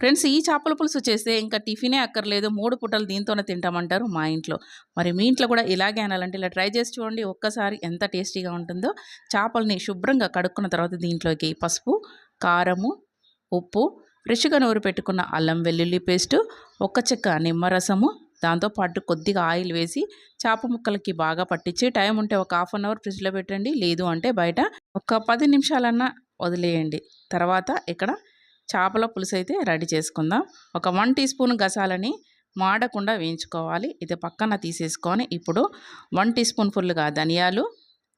Friends ఈ చేపల పులుసు చేస్తే ఇంకా టిఫినే అక్కర్లేదు. మూడు పూటలు దీంతోనే తింటామంటారు మా ఇంట్లో. మరి మీ ఇంట్లో కూడా ఇలాగే అనాలంటే ఇలా ట్రై చేసి చూడండి. ఒక్కసారి ఎంత టేస్టీగా ఉంటుందో. చేపల్ని శుభ్రంగా కడుక్కున్న తర్వాత దీంట్లోకి పసుపు కారము ఉప్పు ఫ్రెష్గా నూరు పెట్టుకున్న అల్లం వెల్లుల్లి పేస్టు ఒక్క చెక్క నిమ్మరసము దాంతోపాటు కొద్దిగా ఆయిల్ వేసి చేప ముక్కలకి బాగా పట్టించి టైం ఉంటే ఒక హాఫ్ అన్ అవర్ ఫ్రిడ్జ్లో పెట్టండి. లేదు అంటే బయట ఒక పది నిమిషాలన్నా వదిలేయండి. తర్వాత ఇక్కడ చేపల పులుసు అయితే రెడీ చేసుకుందాం. ఒక వన్ టీ స్పూన్ గసాలని మాడకుండా వేయించుకోవాలి. ఇది పక్కన తీసేసుకొని ఇప్పుడు వన్ టీ స్పూన్ ఫుల్గా ధనియాలు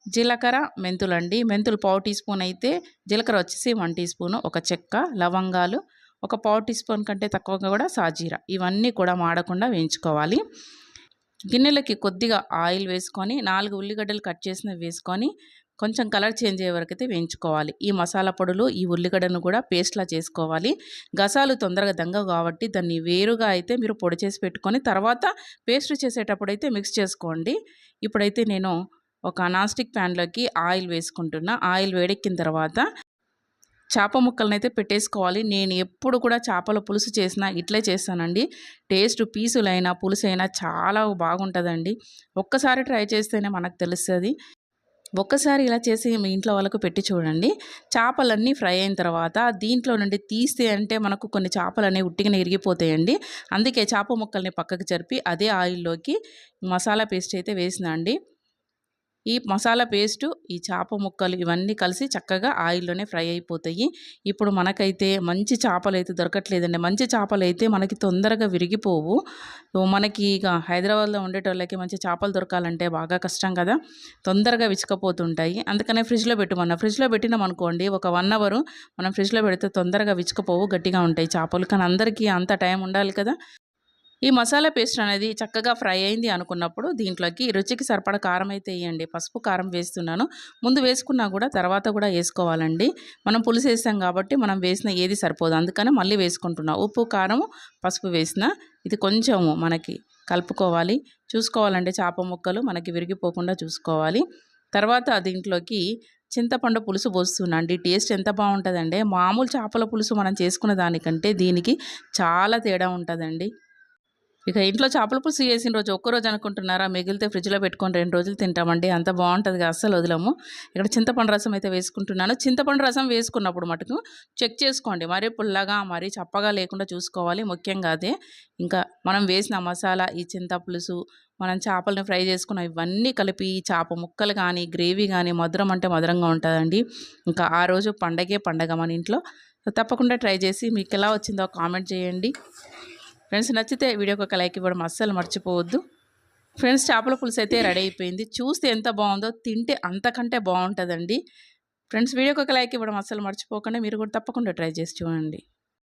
జీలకర్ర మెంతులు అండి మెంతులు పావు టీ స్పూన్ అయితే జీలకర్ర వచ్చేసి వన్ టీ స్పూన్ ఒక చెక్క లవంగాలు ఒక పావు టీ స్పూన్ కంటే తక్కువగా కూడా సాజీరా. ఇవన్నీ కూడా మాడకుండా వేయించుకోవాలి. గిన్నెలకి కొద్దిగా ఆయిల్ వేసుకొని నాలుగు ఉల్లిగడ్డలు కట్ చేసినవి వేసుకొని కొంచెం కలర్ చేంజ్ అయ్యే వరకు అయితే వేయించుకోవాలి. ఈ మసాలా పొడులు ఈ ఉల్లిగడ్డను కూడా పేస్ట్లా చేసుకోవాలి. గసాలు తొందరగా దంగ కాబట్టి దాన్ని వేరుగా అయితే మీరు పొడి చేసి పెట్టుకొని తర్వాత పేస్ట్ చేసేటప్పుడు అయితే మిక్స్ చేసుకోండి. ఇప్పుడైతే నేను ఒక నాస్టిక్ ప్యాన్లోకి ఆయిల్ వేసుకుంటున్నా. ఆయిల్ వేడెక్కిన తర్వాత చేప ముక్కలను అయితే పెట్టేసుకోవాలి. నేను ఎప్పుడు కూడా చేపల పులుసు చేసినా ఇట్లే చేస్తానండి. టేస్ట్ పీసులైనా పులుసైనా చాలా బాగుంటుందండి. ఒక్కసారి ట్రై చేస్తేనే మనకు తెలుస్తుంది. ఒక్కసారి ఇలా చేసి మీ ఇంట్లో వాళ్ళకు పెట్టి చూడండి. చేపలన్నీ ఫ్రై అయిన తర్వాత దీంట్లో నుండి తీస్తే అంటే మనకు కొన్ని చేపలు అనేవి ఉట్టిగా ఇరిగిపోతాయండి. అందుకే చేప ముక్కల్ని పక్కకు జరిపి అదే ఆయిల్లోకి మసాలా పేస్ట్ అయితే వేసిందండి అండి. ఈ మసాలా పేస్టు ఈ చేప ముక్కలు ఇవన్నీ కలిసి చక్కగా ఆయిల్లోనే ఫ్రై అయిపోతాయి. ఇప్పుడు మనకైతే మంచి చేపలు అయితే దొరకట్లేదండి. మంచి చేపలు అయితే మనకి తొందరగా విరిగిపోవు. మనకి ఇక హైదరాబాద్లో ఉండేటోళ్ళకి మంచి చేపలు దొరకాలంటే బాగా కష్టం కదా. తొందరగా విచ్చుకపోతుంటాయి. అందుకనే ఫ్రిడ్జ్లో పెట్టుమన్న. ఫ్రిడ్జ్లో పెట్టినాం అనుకోండి ఒక వన్ అవర్ మనం ఫ్రిడ్జ్లో పెడితే తొందరగా విచ్చుకపోవు గట్టిగా ఉంటాయి చేపలు. కానీ అందరికీ అంత టైం ఉండాలి కదా. ఈ మసాలా పేస్ట్ అనేది చక్కగా ఫ్రై అయింది అనుకున్నప్పుడు దీంట్లోకి రుచికి సరిపడ కారం అయితే వేయండి. పసుపు కారం వేస్తున్నాను. ముందు వేసుకున్నా కూడా తర్వాత కూడా వేసుకోవాలండి. మనం పులుసు వేసాం కాబట్టి మనం వేసిన ఏది సరిపోదు. అందుకని మళ్ళీ వేసుకుంటున్నా. ఉప్పు కారం పసుపు వేసిన ఇది కొంచెము మనకి కలుపుకోవాలి. చూసుకోవాలంటే చేప ముక్కలు మనకి విరిగిపోకుండా చూసుకోవాలి. తర్వాత దీంట్లోకి చింతపండు పులుసు పోస్తున్నాండి టేస్ట్ ఎంత బాగుంటుందండి మామూలు చేపల పులుసు మనం చేసుకున్న దానికంటే దీనికి చాలా తేడా ఉంటుందండి. ఇక ఇంట్లో చేపల పులుసు చేసిన రోజు ఒక్కరోజు అనుకుంటున్నారా? మిగిలితే ఫ్రిడ్జ్లో పెట్టుకొని రెండు రోజులు తింటామండి. అంత బాగుంటుంది అస్సలు వదిలము. ఇక్కడ చింతపండు రసం అయితే వేసుకుంటున్నాను. చింతపండు రసం వేసుకున్నప్పుడు మటుకు చెక్ చేసుకోండి. మరీ పుల్లగా మరీ చప్పగా లేకుండా చూసుకోవాలి. ముఖ్యంగా అదే ఇంకా మనం వేసిన మసాలా ఈ చింత పులుసు మనం చేపలను ఫ్రై చేసుకున్న ఇవన్నీ కలిపి చేప ముక్కలు కానీ గ్రేవీ కానీ మధురం అంటే మధురంగా ఉంటుందండి. ఇంకా ఆ రోజు పండగే పండగ మన ఇంట్లో. తప్పకుండా ట్రై చేసి మీకు ఎలా వచ్చిందో కామెంట్ చేయండి. ఫ్రెండ్స్ నచ్చితే వీడియోకి ఒక లైక్ ఇవ్వడం అస్సలు మర్చిపోవద్దు. ఫ్రెండ్స్ చేపల పులుసు అయితే రెడీ అయిపోయింది. చూస్తే ఎంత బాగుందో తింటే అంతకంటే బాగుంటుందండి. ఫ్రెండ్స్ వీడియోకి ఒక లైక్ ఇవ్వడం అస్సలు మర్చిపోకుండా. మీరు కూడా తప్పకుండా ట్రై చేసి చూడండి.